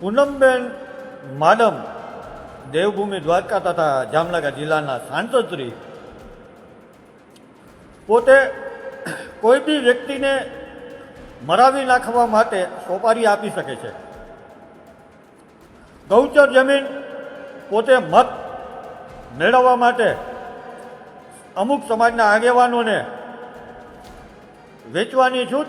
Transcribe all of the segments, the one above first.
પૂનમબેન માડમ દેવભૂમિ દ્વારકા તથા જામનગર જિલ્લાના સાંસદશ્રી પોતે કોઈ બી વ્યક્તિને મરાવી નાખવા માટે સોપારી આપી શકે છે. ગૌચર જમીન પોતે મત મેળવવા માટે અમુક સમાજના આગેવાનોને વેચવાની છૂટ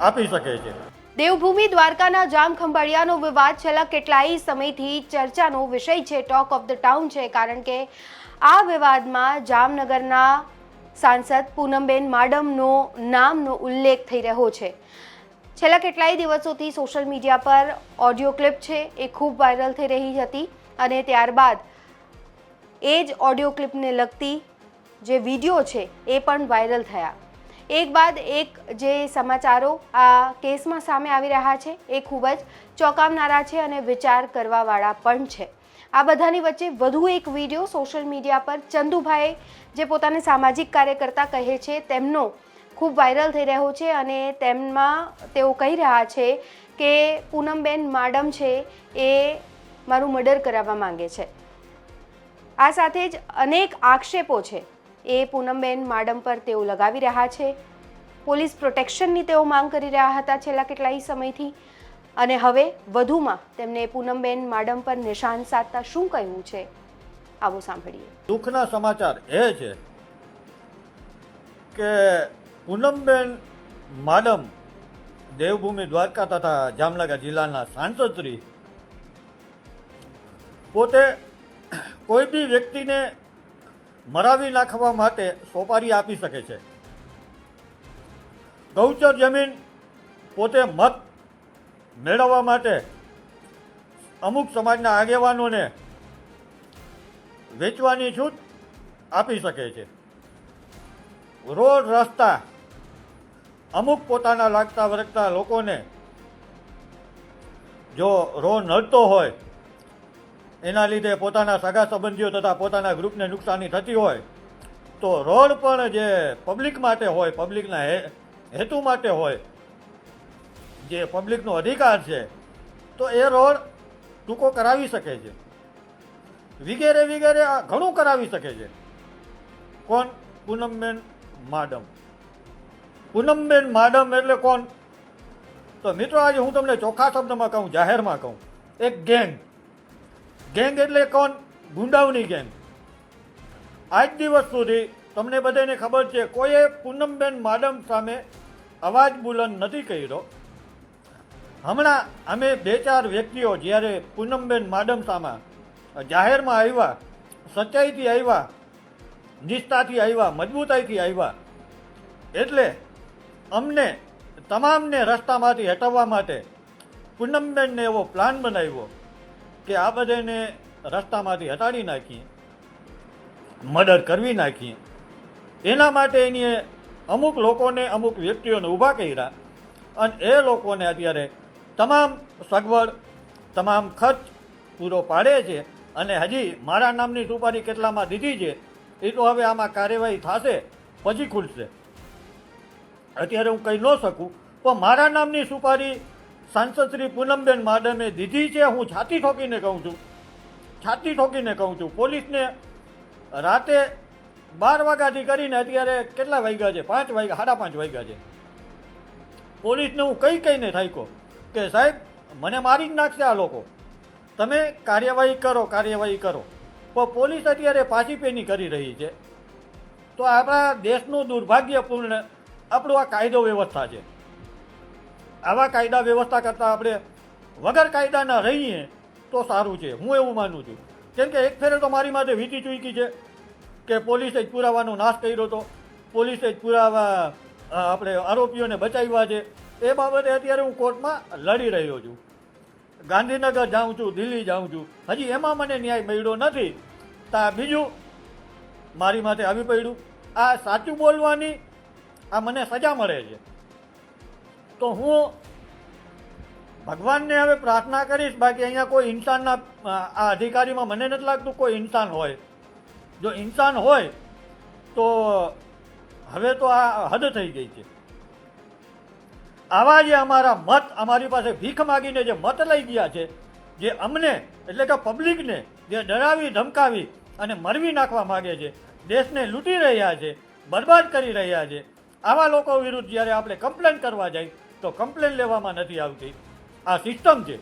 આપી શકે છે. દેવભૂમિ દ્વારકાના જામ ખંભાળિયાનો વિવાદ છેલ્લા કેટલાય સમયથી ચર્ચાનો વિષય છે ટોક ઓફ ધ ટાઉન છે, કારણ કે આ વિવાદમાં જામનગરના સાંસદ પૂનમબેન માડમનો નામનો ઉલ્લેખ થઈ રહ્યો છે. છેલ્લા કેટલાય દિવસોથી સોશિયલ મીડિયા પર ઓડિયો ક્લિપ છે, એ ખૂબ વાયરલ થઈ રહી હતી અને ત્યારબાદ એ જ ઓડિયો ક્લિપને લગતી જે વીડિયો છે, એ પણ વાયરલ થયા. એક બાદ એક જે સમાચારો આ કેસમાં સામે આવી રહ્યા છે, એ ખૂબ જ ચોંકાવનારા છે અને વિચાર કરવાવાળા પણ છે. આ બધાની વચ્ચે વધુ એક વીડિયો સોશિયલ મીડિયા પર ચંદુભાઈ જે પોતાને સામાજિક કાર્યકર્તા કહે છે, તેમનો ખૂબ વાયરલ થઈ રહ્યો છે અને તેમમાં તેઓ કહી રહ્યા છે કે પૂનમબેન માડમ છે, એ મારું મર્ડર કરાવવા માંગે છે. આ સાથે જ અનેક આક્ષેપો છે. એ પૂનમબેન માડમ પર તેઓ લગાવી રહ્યા છે. પોલીસ પ્રોટેક્શનની તેઓ માંગ કરી રહ્યા હતા છેલ્લા કેટલાય સમયથી. અને હવે વધુમાં તેમને પૂનમબેન માડમ પર નિશાન સાધતા શું કહ્યું છે? આવો સાંભળીએ. દુઃખના સમાચાર એ છે કે પૂનમબેન માડમ દેવભૂમિ દ્વારકા તથા જામનગર જિલ્લાના સાંસદશ્રી પોતે કોઈ બી વ્યક્તિને મરાવી નાખવા માટે સોપારી આપી શકે છે. ગૌચર જમીન પોતે મત મેળવવા માટે અમુક સમાજના આગેવાનોને વેચવાની છૂટ આપી શકે છે. રોડ રસ્તા અમુક પોતાના લાગતા વળગતા લોકોને જો રો નડતો હોય એના લીધે પોતાના સગા સંબંધીઓ તથા પોતાના ગ્રુપને નુકસાની થતી હોય, તો રોડ પણ જે પબ્લિક માટે હોય, પબ્લિકના હેતુ માટે હોય, જે પબ્લિકનો અધિકાર છે, તો એ રોડ ટૂંકો કરાવી શકે છે. વગેરે વગેરે આ ઘણું કરાવી શકે છે. કોણ? પૂનમબેન માડમ. પૂનમબેન માડમ એટલે કોણ? તો મિત્રો, આજે હું તમને ચોખ્ખા શબ્દમાં કહું, જાહેરમાં કહું. એક ગેંગ. ગેંગ એટલે કોણ? ગુંડાઓની ગેંગ આજ દિવસ સુધી તમને બધાને ખબર છે, કોઈએ પૂનમબેન માડમ સામે અવાજ બુલંદ નથી કર્યો. હમણાં અમે બે ચાર વ્યક્તિઓ જ્યારે પૂનમબેન માડમ સામે જાહેરમાં આવ્યા, સચ્ચાઈથી આવ્યા, નિષ્ઠાથી આવ્યા, મજબૂતાઈથી આવ્યા, એટલે અમને તમામને રસ્તામાંથી હટાવવા માટે પૂનમબેનને એવો પ્લાન બનાવ્યો. કે આ બધાને રસ્તામાંથી હટાડી નાખીએ મર્ડર કરવી નાખીએ એના માટે એની અમુક લોકોને, અમુક વ્યક્તિઓને ઊભા કર્યા અને એ લોકોને અત્યારે તમામ સગવડ, તમામ ખર્ચ પૂરો પાડે છે અને હજી મારા નામની સુપારી કેટલામાં દીધી છે, એ તો હવે આમાં કાર્યવાહી થશે, પછી ખુલશે. અત્યારે હું કહી ન શકું, પણ મારા નામની સુપારી સાંસદ શ્રી પૂનમબેન માડમે દીધી છે, હું છાતી ઠોકીને કહું છું. છાતી ઠોકીને કહું છું. પોલીસને રાતે બાર વાગ્યાથી કરીને અત્યારે કેટલા વાગ્યા છે? પાંચ વાગ્યા, સાડા પાંચ વાગ્યા છે. પોલીસને હું કઈ કહીને થાક્યો કે સાહેબ, મને મારી જ નાખશે આ લોકો. તમે કાર્યવાહી કરો કાર્યવાહી કરો. પણ પોલીસ અત્યારે પાછી પેની કરી રહી છે. તો આપણા દેશનું દુર્ભાગ્યપૂર્ણ આપણું આ કાયદો વ્યવસ્થા છે. આવા કાયદા વ્યવસ્થા કરતાં આપણે વગર કાયદાના રહીએ તો સારું છે. હું એવું માનું છું. કેમ કે એક ફેરે તો મારી માથે વીતી ચૂકી છે કે પોલીસે જ પુરાવાનો નાશ કર્યો હતો પોલીસે જ પુરાવા આપણે આરોપીઓને બચાવ્યા છે. એ બાબતે અત્યારે હું કોર્ટમાં લડી રહ્યો છું. ગાંધીનગર જાઉં છું, દિલ્હી જાઉં છું. હજી એમાં મને ન્યાય મળ્યો નથી. તા બીજું મારી માથે આવી પડ્યું. આ સાચું બોલવાની, આ મને સજા મળે છે. તો હું ભગવાનને હવે પ્રાર્થના કરીશ, બાકી અહીંયા કોઈ ઇન્સાનના આ અધિકારીમાં મને નથી લાગતું કોઈ ઇન્સાન હોય. જો ઇન્સાન હોય, તો હવે તો આ હદ થઈ ગઈ છે. આવા જે અમારા મત, અમારી પાસે ભીખ માગીને જે મત લઈ ગયા છે, જે અમને, એટલે કે પબ્લિકને, જે ડરાવી, ધમકાવી અને મરવી નાખવા માગે છે, દેશને લૂંટી રહ્યા છે, બરબાદ કરી રહ્યા છે, આવા લોકો વિરુદ્ધ જ્યારે આપણે કમ્પ્લેન કરવા જાય તો કમ્પ્લેન લેવામાં નથી આવતી. આ સિસ્ટમ છે.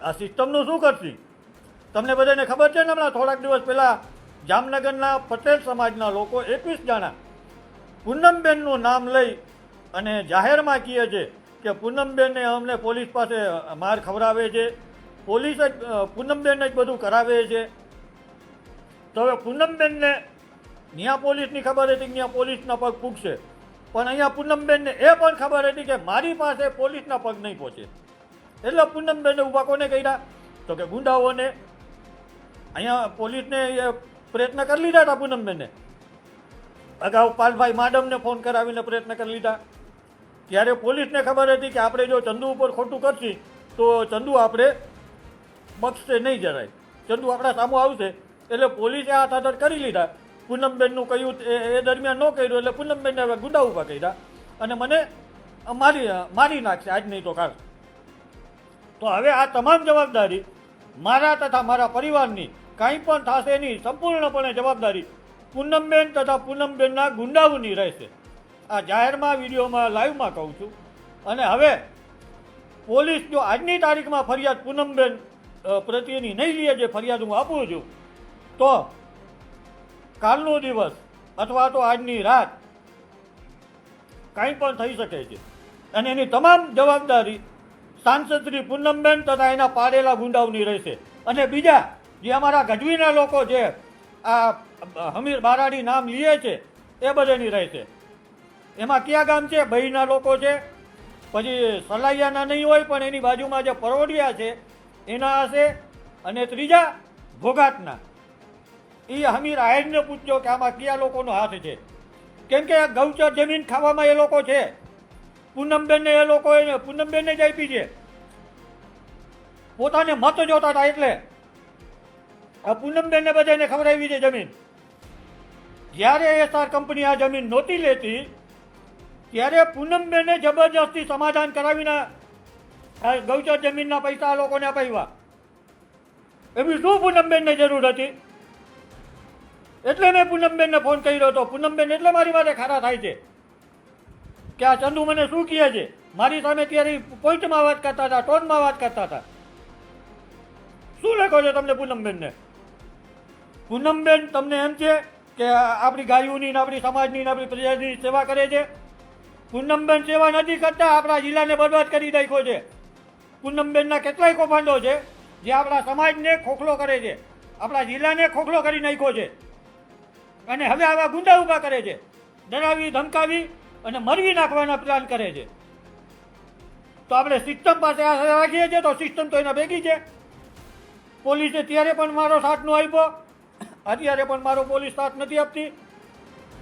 આ સિસ્ટમનું શું કરશે? તમને બધાને ખબર છે ને હમણાં થોડાક દિવસ પહેલાં જામનગરના પટેલ સમાજના લોકો એકવીસ જણા પૂનમબેનનું નામ લઈ અને જાહેરમાં કહે છે કે પૂનમબેનને અમને પોલીસ પાસે માર ખવડાવે છે. પોલીસ જ પૂનમબેનને જ બધું કરાવે છે. તો હવે પૂનમબેનને ન્યા પોલીસની ખબર હતી ત્યાં પોલીસના પગ પૂગશે પણ અહીંયા પૂનમબેનને એ પણ ખબર હતી કે મારી પાસે પોલીસના પગ નહીં પહોંચે. એટલે પૂનમબેને ઊભા કોને કર્યા? તો કે ગુંડાઓને. અહીંયા પોલીસને એ પ્રયત્ન કરી લીધા હતા પૂનમબેને અગાઉ પાલભાઈ માડમને ફોન કરાવીને પ્રયત્ન કરી લીધા. ત્યારે પોલીસને ખબર હતી કે આપણે જો ચંદુ ઉપર ખોટું કરશી, તો ચંદુ આપણે બક્ષશે નહીં જરાય. ચંદુ આપણા સામું આવશે. એટલે પોલીસે આ હાથર કરી લીધા. પૂનમબેનનું કહ્યું એ દરમિયાન ન કર્યું એટલે પૂનમબેનને હવે ગુંડા ઊભા કર્યા. અને મને મારી મારી નાખશે. આજ નહીં તો કાલ. તો હવે આ તમામ જવાબદારી મારા તથા મારા પરિવારની કાંઈ પણ થશે નહીં. સંપૂર્ણપણે જવાબદારી પૂનમબેન તથા પૂનમબેનના ગુંડાઓની રહેશે. આ જાહેરમાં વિડીયોમાં લાઈવમાં કહું છું. અને હવે પોલીસ જો આજની તારીખમાં ફરિયાદ પૂનમબેન પ્રત્યેની નહીં લે, જે ફરિયાદ હું આપું છું, તો કાલનો દિવસ અથવા તો આજની રાત કાંઈ પણ થઈ શકે છે. અને એની તમામ જવાબદારી સાંસદ શ્રી પૂનમબેન તથા એના પાડેલા ગુંડાઓની રહેશે. અને બીજા જે અમારા ગઢવીના લોકો છે આ હમીર બારાડી નામ લીએ છે, એ બધાની રહેશે. એમાં કયા ગામ છે? બહીના લોકો છે. પછી સલાઈયાના નહીં હોય, પણ એની બાજુમાં જે પરોડિયા છે, એના હશે. અને ત્રીજા ભોગાતના. એ હમીર આહિરને પૂછજો કે આમાં કયા લોકોનો હાથ છે. કેમ કે આ ગૌચર જમીન ખાવામાં એ લોકો છે. પૂનમબેનને એ લોકો પૂનમબેનને જ આપી છે. પોતાને મત જોતા હતા એટલે. આ પૂનમબેનને બધાને ખવડાવી છે જમીન. જ્યારે એસઆર કંપની આ જમીન નહોતી લેતી, ત્યારે પૂનમબેને જબરજસ્તી સમાધાન કરાવીને આ ગૌચર જમીનના પૈસા આ લોકોને અપાવ્યા એવી શું પૂનમબેનને જરૂર હતી? એટલે મેં પૂનમબેનને ફોન કર્યો હતો. પૂનમબેન એટલે મારી માટે ખારા થાય છે. કે આ ચંદુ મને શું કહે છે? મારી સામે ત્યારે પોઈન્ટમાં વાત કરતા હતા, ટોનમાં વાત કરતા હતા. શું લખો છો તમને પૂનમબેનને? પૂનમબેન તમને એમ છે કે આપણી ગાયોની ને આપણી સમાજની ને આપણી પ્રજાની સેવા કરે છે. પૂનમબેન સેવા નથી કરતા, આપણા જિલ્લાને બરબાદ કરી નાખ્યો છે. પૂનમબેનના કેટલાય કૌભાંડો છે જે આપણા સમાજને ખોખલો કરે છે. આપણા જિલ્લાને ખોખલો કરી નાખ્યો છે. અને હવે આવા ગુંડા ઊભા કરે છે. ડરાવી, ધમકાવી અને મરવી નાખવાના પ્લાન કરે છે. તો આપણે સિસ્ટમ પાસે આશા રાખીએ છીએ તો સિસ્ટમ તો એના ભેગી છે. પોલીસે ત્યારે પણ મારો સાથ નો આપ્યો. અત્યારે પણ મારો પોલીસ સાથ નથી આપતી.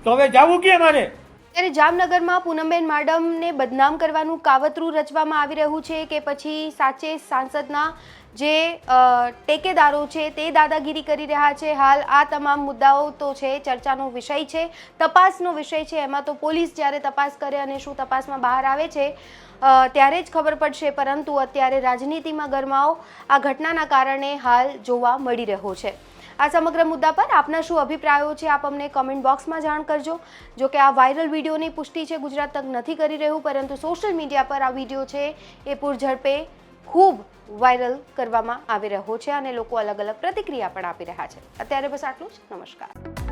તો હવે જવું કે મારે? ત્યારે જામનગરમાં પૂનમબેન માડમને બદનામ કરવાનું કાવતરું રચવામાં આવી રહ્યું છે કે પછી સાચે સાંસદના જે ટેકેદારો છે તે દાદાગીરી કરી રહ્યા છે. હાલ આ તમામ મુદ્દાઓ તો છે, ચર્ચાનો વિષય છે, તપાસનો વિષય છે. એમાં તો પોલીસ જ્યારે તપાસ કરે અને શું તપાસમાં બહાર આવે છે ત્યારે જ ખબર પડશે. પરંતુ અત્યારે રાજનીતિમાં ગરમાવો આ ઘટનાના કારણે હાલ જોવા મળી રહ્યો છે. આ સમગ્ર મુદ્દા પર આપના શું અભિપ્રાયો છે આપ અમને કમેન્ટ બોક્સમાં જાણ કરજો. જો કે આ વાયરલ વિડીયોની પુષ્ટિ છે, ગુજરાત તક નથી કરી રહ્યું, પરંતુ સોશિયલ મીડિયા પર આ વીડિયો છે એ પૂરઝડપે ખૂબ વાયરલ કરવામાં આવી રહ્યો છે અને લોકો અલગ અલગ પ્રતિક્રિયા પણ આપી રહ્યા છે. અત્યારે બસ આટલું જ. નમસ્કાર.